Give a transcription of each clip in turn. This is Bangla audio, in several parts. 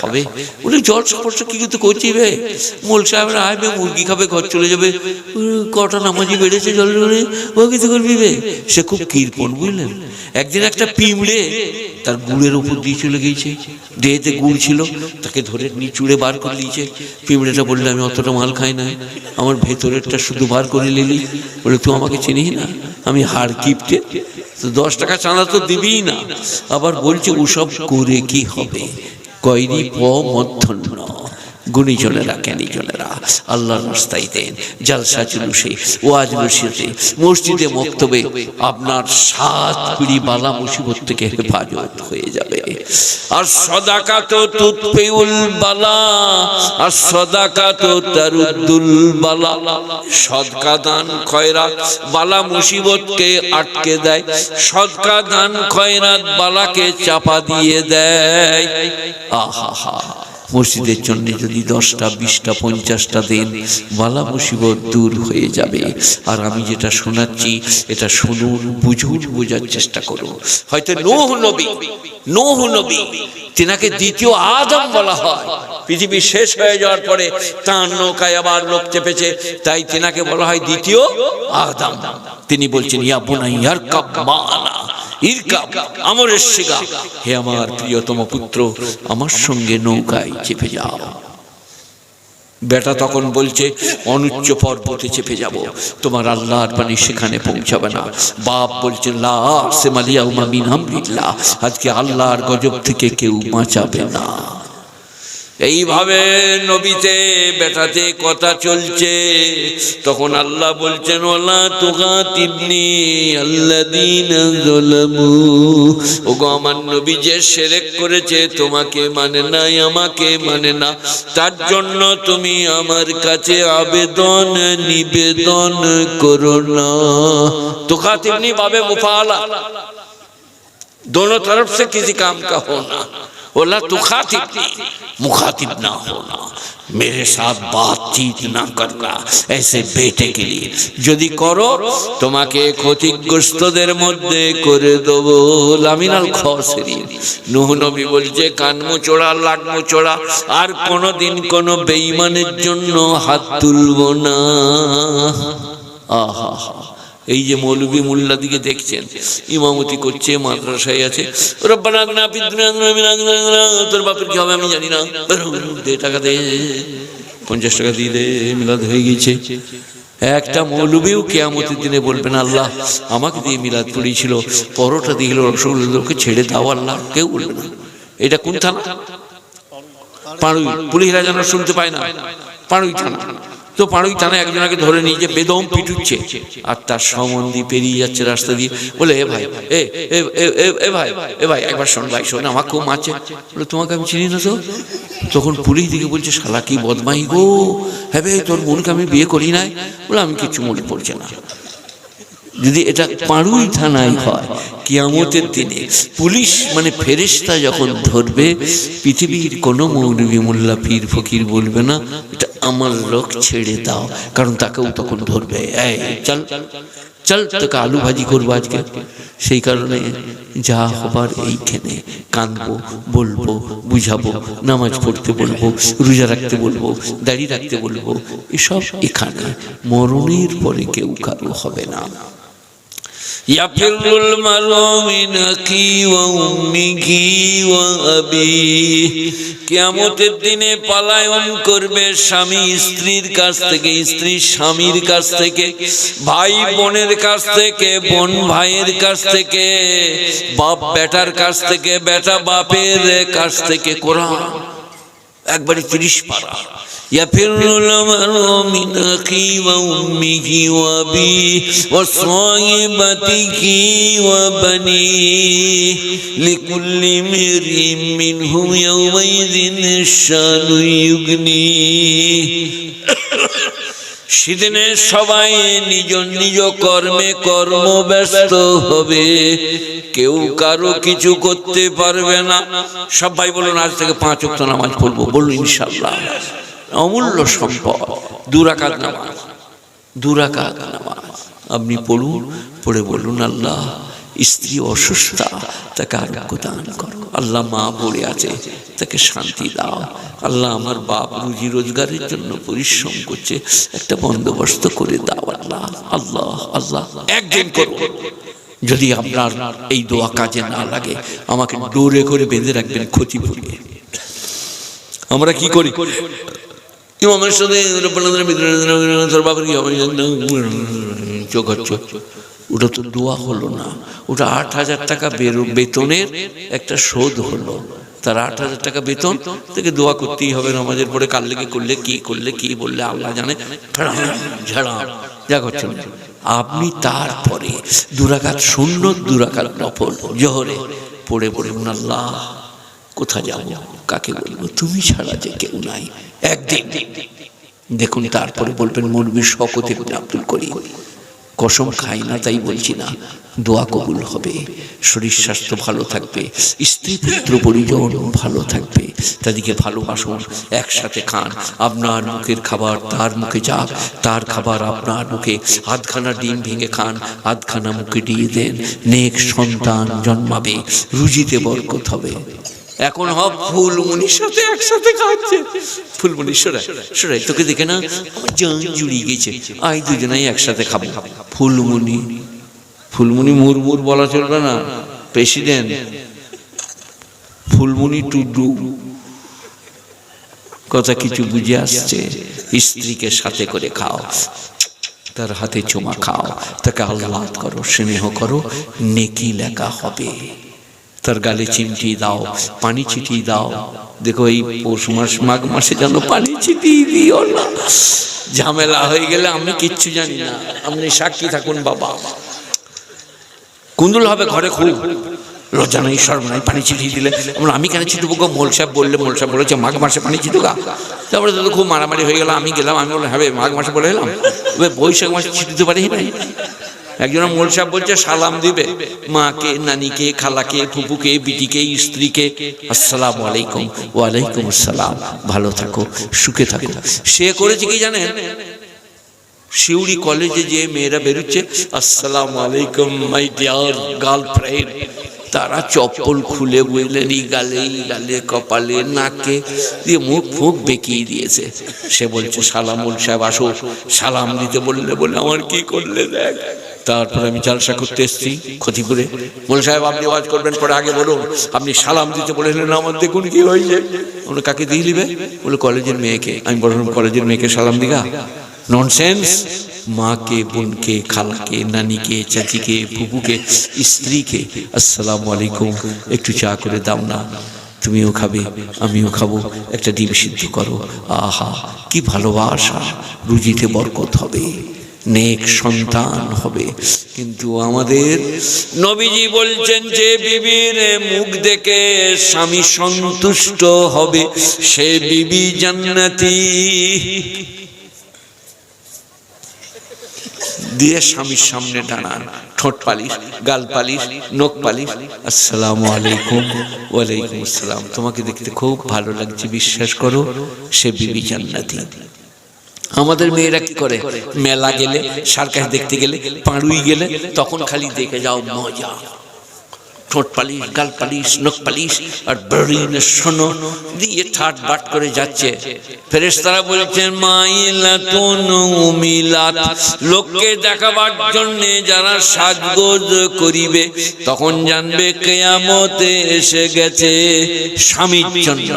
হবে? বলে, জল স্পর্শ কি কিন্তু করছি বে মোল সাহেবরা আইবে মুরগি খাবে, ঘর চলে যাবে। কটা নামাজি বেড়েছে জল জলে ও কিছু করবি বে? সে খুব কীর্পন বুঝলেন? একদিন একটা পিমড়ে তার গুড়ের উপর দিয়ে চলে গিয়েছে। দেহেতে গুড় ছিল, তাকে ধরে নিচুড়ে বার করে দিয়েছে। পিমড়েটা বললে, আমি অতটা মাল খাই না। আমার ভেতরেরটা শুধু বার করে নিলি। বলে, তুই আমাকে চিনিস না? আমি হার কিপটে তো দশ টাকা চাঁদা তো দিবিই না। আবার বলছে, ওসব করে কি হবে? কয়রি প মধ্যন্ন গুণীজনেরা জ্ঞানীজনেরা আল্লাহর রাস্তায় দেন। জালসা জুলুসে ওয়াজ নসিহতে মসজিদে মক্তবে আপনার সাত পিড়ি বালা মুসিবত থেকে হেফাজত হয়ে যাবে। আর সদাকা তো তুৎপেউল বালা, আর সদাকা তো তারুদ্দুল বালা। সদকা দান খয়রাত বালা মুসিবতকে আটকে দেয়, সদকা দান খয়রাত বালাকে চাপা দিয়ে দেয়। আহা হা। মসজিদের জন্য যদি দশটা, বিশটা, পঞ্চাশটা দেন বালা মুসিবত দূর হয়ে যাবে। আর আমি যেটা শোনাচ্ছি, এটা শুনুন, বুঝুন, বোঝার চেষ্টা করুন। হয়তো নোহ নবী নোহ নবী, তেনাকে দ্বিতীয় আদম বলা হয়। পৃথিবী শেষ হয়ে যাওয়ার পরে তার নৌকায় আবার লোক চেপেছে, তাই তেনাকে বলা হয় দ্বিতীয় আদম। তিনি বলছেন, ইয়া বুনাইয়ার কাপ মানা ইরকাব, আমরের শিগা হে আমার প্রিয়তম পুত্র, আমার সঙ্গে নৌকায় চেপে যাও। বেটা তখন বলছে, অনুচ্চ পর্বতে চেপে যাব। তোমার আল্লাহর পানি সেখানে পৌঁছাবে না। বাপ বলছে, লা সেমালিয়া উমামিন আমরিল্লাহ আজকে আল্লাহর গজব থেকে কেউ বাঁচাবে না। এইভাবে নবীতে বেটাতে কথা চলছে। তখন আল্লাহ বলছেন আমার নবী যে সেরেক করেছে, তোমাকে মানে নাই, আমাকে মানে না। তার জন্য তুমি আমার কাছে আবেদন, নিবেদন করো না। তোকা তিন্নি পাবে মুফালা। দোনো তরফ সে কিছু কাম কাহ না। बोला तू खातिब मुखातिब ना होना मेरे साथ बातचीत ना करना ऐसे बेटे के लिए যদি করো তোমাকে ক্ষতিগ্রস্তদের মধ্যে করে দেবো লামিনাল খসরি নুহ নবী বলছে কান মুচোড়া লাট মুচোড়া আর কোনোদিন কোনো বেঈমানের জন্য হাত তুলবো না আহা হা এই যে মৌলবী মোল্লা দিকে দেখছেন ইমামতি করছে মাদ্রাসায় আছে। তোর বাপের কি হবে আমি জানি না। টাকা দে পঞ্চাশ টাকা দিয়ে দে মিলাদ হয়ে গেছে একটা মৌলবীও কেয়ামতের দিনে বলবেন আল্লাহ আমাকে দিয়ে মিলাদ পড়িয়েছিল পরোটা দিয়ে গেল রসগোল্লা দিল, ওকে ছেড়ে দাও আল্লাহ কেউ বলবে না। এটা কোন থানা? পাড়ুই পুলিশরা যেন শুনতে পায় না। পাড়ুই থানা। তো পাড়ুই থানায় একজনকে ধরে নিয়ে যে বেদম পিটুচ্ছে। আর তার সম্বন্ধী পেরিয়ে যাচ্ছে রাস্তা দিয়ে। বলে, এ ভাই, এ এ ভাই এ ভাই, একবার শোন ভাই, শোন, আমার খুব মারছে বলে, তোমাকে আমি চিনি না তো? তখন পুলিশ দিকে বলছে, শালা কি বদমাই গো? হ্যাঁ তোর বোনকে আমি বিয়ে করি নাই? বলে, আমি কিছু মনে পড়ছে না। যদি এটা পাড়ুই থানায় হয়, কিয়ামতের দিনে পুলিশ মানে ফেরেশতা যখন ধরবে, পৃথিবীর কোনো মৌলবী মোল্লা পীর ফকির বলবে না, এটা আমার লোক ছেড়ে দাও। কারণ তাকেও তখন ধরবে। চল চল, তোকে আলু ভাজি করব আজকে। সেই কারণে যা হবার এইখানে কাঁদবো বলব, বুঝাবো, নামাজ পড়তে বলব, রোজা রাখতে বলব, দাড়ি রাখতে বলব, এসব এখানে মরণের পরে কেউ কারও হবে না। يفر المرء من أخيه وأمه وأبيه কিয়ামতের দিনে পলায়ন করবে স্বামী স্ত্রীর কাছ থেকে স্ত্রী স্বামীর কাছ থেকে ভাই বোনের কাছ থেকে বোন ভাইয়ের কাছ থেকে বাপ বেটার কাছ থেকে বেটা বাপের কাছ থেকে কোরআন একবারে তিরিশ পারা يفر المرء من أخيه وأمه وأبيه وصاحبته وبنيه لكل امرئ منهم يومئذ شان يغنيه সেদিনে সবাই নিজ নিজ কর্মে কর্মব্যস্ত হবে কেউ কারো কিছু করতে পারবে না সবাই বলুন আজ থেকে পাঁচ ওয়াক্ত নামাজ পড়বো বলুন ইনশাল্লাহ অমূল্য সম্পদ। দুরাকাত নামাজ। দুরাকাত নামাজ। আপনি পড়ুন, পড়ে বলুন, আল্লাহ স্ত্রী অসুস্থ, তাকে আরোগ্য দান করো। আল্লাহ মা পড়ে আছে, তাকে শান্তি দাও। আল্লাহ আমার বাপ রুজি রোজগারের জন্য পরিশ্রম করছে, একটা বন্দোবস্ত করে দাও, আল্লাহ। আল্লাহ আল্লাহ, একদিন করো। যদি আপনার এই দোয়া কাজে না লাগে, আমাকে ডোরে করে বেঁধে রাখবেন ক্ষতি পড়িয়ে আমরা কি করি? ইমামের সাথে ওটা তো দোয়া হলো না ওটা আট হাজার টাকা বেতনের একটা শোধ হলো। আট হাজার টাকা বেতন দোয়া করতেই হবে নামাজের পরে কাল লেগে করলে কি করলে কি বললে আল্লাহ জানে যা করছেন। আপনি তারপরে দুরাকাত শূন্য দুরাকাত নফল, জোহরে পড়ে পড়ে আল্লাহ। কোথা যাব? কাকে বলব? তুমি ছাড়া যে কেউ নাই। একদিন। দেখুন, তারপরে বলবেন মৌলবী শকত আব্দুল করিম কসম খাই না, তাই বলছি না। দোয়া কবুল হবে। শরীর স্বাস্থ্য ভালো থাকবে। স্ত্রী পুত্র পরিজন ভালো থাকবে। তাদেরকে ভালোবাসুন, একসাথে খান। আপনার মুখের খাবার তার মুখে যাক। তার খাবার আপনার মুখে। আধখানা ডিম ভেঙে খান, আধখানা মুখে দিয়ে দেন। নেক সন্তান জন্মাবে। রুজিতে বরকত হবে। এখন হব ফুলমনির সাথে একসাথে খাচ্ছে ফুলমনি সরাই সরাই তোকে দেখে না জান জুড়িয়ে গেছে। আই দুজনাই একসাথে খাব। ফুলমনি ফুলমনি মুরমুর বলা চলবে না। প্রেসিডেন্ট ফুলমনি টুডু। কথা কিছু বুঝে আসছে। স্ত্রীকে সাথে করে খাও। তার হাতে চুমা খাও। তাকে আহ্লাদ করো, স্নেহ করো। নেকি লেখা হবে। তার গালে চিমটি দাও, পানি ছিটিয়ে দাও। দেখো এই পৌষ মাস, মাঘ মাসে যেন পানি ছিটিয়ে দিও না। ঝামেলা হয়ে গেলে আমি কিচ্ছু জানি না। আপনি সাক্ষী থাকুন, বাবা। কুন্দুল হবে ঘরে খুব। লজ্জা নাই সর্ব নাই পানি ছিটিয়ে দিলে। আমরা আমি কেন ছিটবো গো? মোল সাহেব বললে, মোল সাহেব বলেছে, মাঘ মাসে পানি ছিটুকা তারপরে তো খুব মারামারি হয়ে গেল, আমি গেলাম, আমি বললাম হ্যাঁ মাঘ মাসে বলে এলাম। বৈশাখ মাসে ছিটিতে পারি নাই একজন মোল সাহেব বলছে, সালাম দিবে। মাকে, নানিকে, খালাকে ফুপুকে বিটিকে, স্ত্রীকে। আসসালাম আলাইকুম, ওয়ালাইকুম আসসালাম। ভালো থাকো, সুখে থাকো। সে করেছে কি জানেন? শিউড়ি কলেজে যে মেয়েরা বেরোচ্ছে, আসসালাম আলাইকুম, মাই ডিয়ার গার্লফ্রেন্ড। তারা চপ্পল খুলে বললেন, এই গালে এই গালে কপালে নাকে দিয়ে মুখ ফুক বেঁকিয়ে দিয়েছে। সে বলছে সালামুল সাহেব, আসো। সালাম দিতে বললে বলে, আমার কি করলে দেখ? তারপর আমি জালসা করতে এসেছি ক্ষতিপুরে। বল সাহেব, আপনি আওয়াজ করবেন, পরে আগে বলুন। আপনি সালাম দিতে বলেছিলেন, আমার দেখুন কি হয়েছে। বলে কাকে দিয়ে দিবে? বলে কলেজের মেয়েকে। আমি বললাম, কলেজের মেয়েকে সালাম দিগা? ননসেন্স মাকে, বোনকে, খালাকে, নানিকে, চাচিকে ফুপুকে স্ত্রীকে, আসসালামু আলাইকুম। একটু চা করে দাও না। তুমিও খাবে, আমিও খাব। একটা ডিম সিদ্ধ করো। আহা, কি ভালোবাসা রুজিতে বরকত হবে। নেক সন্তান হবে। কিন্তু আমাদের নবীজি বলছেন যে, বিবির মুখ দেখে স্বামী সন্তুষ্ট হবে। সে বিবি জান্নাতি। দিয়ে স্বামীর সামনে টানান ঠোঁট পালিশ, গাল পালিশ, নখ পালিশ। আসসালামু আলাইকুম, ওয়ালাইকুম আসসালাম। তোমাকে দেখতে খুব ভালো লাগছে, বিশ্বাস করো, সে বিবি জান্নাতি। আমাদের মেয়েরা কি করে? মেলা গেলে, সার্কাস দেখতে গেলে, পাড়ুই গেলে, তখন খালি দেখে যাও মজা। ঠোঁট পালিশ, গাল পালিশ, নখ পালিশ আর ব্রেনে শোনো দিয়ে ঠাট বাট করে যাচ্ছে। ফেরেশতারা বলছেন উমিলাত, লোককে দেখাবার জন্য যারা সাজগোজ করিবে, তখন জানবে কেয়ামতে এসে গেছে স্বামীর জন্য।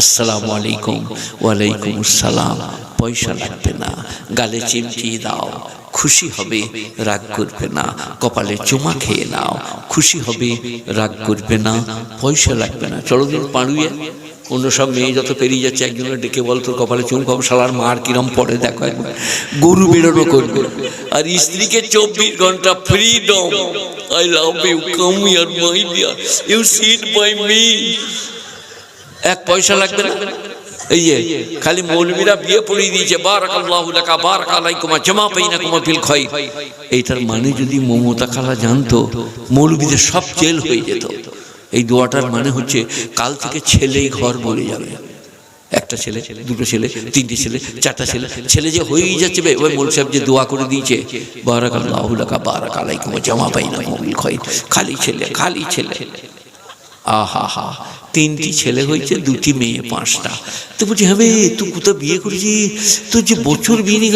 আসসালামু আলাইকুম, ওয়ালাইকুম আসসালাম। পয়সা লাগবে না, গালে চিমটিয়ে দাও। খুশি হবে, রাগ করবে না। কপালে চুমা খেয়ে নাও। খুশি হবে, রাগ করবে না। পয়সা লাগবে না। চলো দিন পাড়ুয়ে অন্য সব মেয়ে যত পেরিয়ে যাচ্ছে, একজনের ডেকে বল তোর কপালে চুম খাব শালার মার কিরম পরে, দেখো একবার। গরু বেরোনো করবে আর স্ত্রীকে চব্বিশ ঘণ্টা freedom I love you come here my dear you sit by me এক পয়সা লাগবে না? এই যে, খালি মৌলবীরা বিয়ে পড়িয়ে দিয়েছে, বারাকাল্লাহু লাকা বারাক আলাইকুমা জামা বাইনাকুমা ফিল খায়র। এইটার মানে যদি মমতা খালা জানতো, মৌলবীদের সব জেল হয়ে যেত। এই দোয়াটার মানে হচ্ছে, কাল থেকে ছেলেই ঘর বলে যাবে। একটা ছেলে, দুটো ছেলে, তিনটে ছেলে, চারটা ছেলে ছেলে যে হয়েই যাচ্ছে ওই মোল সাহেব যে দোয়া করে দিয়েছে বারাক আল্লাহ লাকা বারাক আলাইকুম জামা পাই না মোবিল খয় খালি ছেলে খালি ছেলে। আহা হা তিনটি ছেলে হয়েছে দুটি মেয়ে পাঁচটা। তো বলছি হ্যাঁ তুই কোথাও বিয়ে করেছিস? তোর যে বছর বিয়ে নিয়ে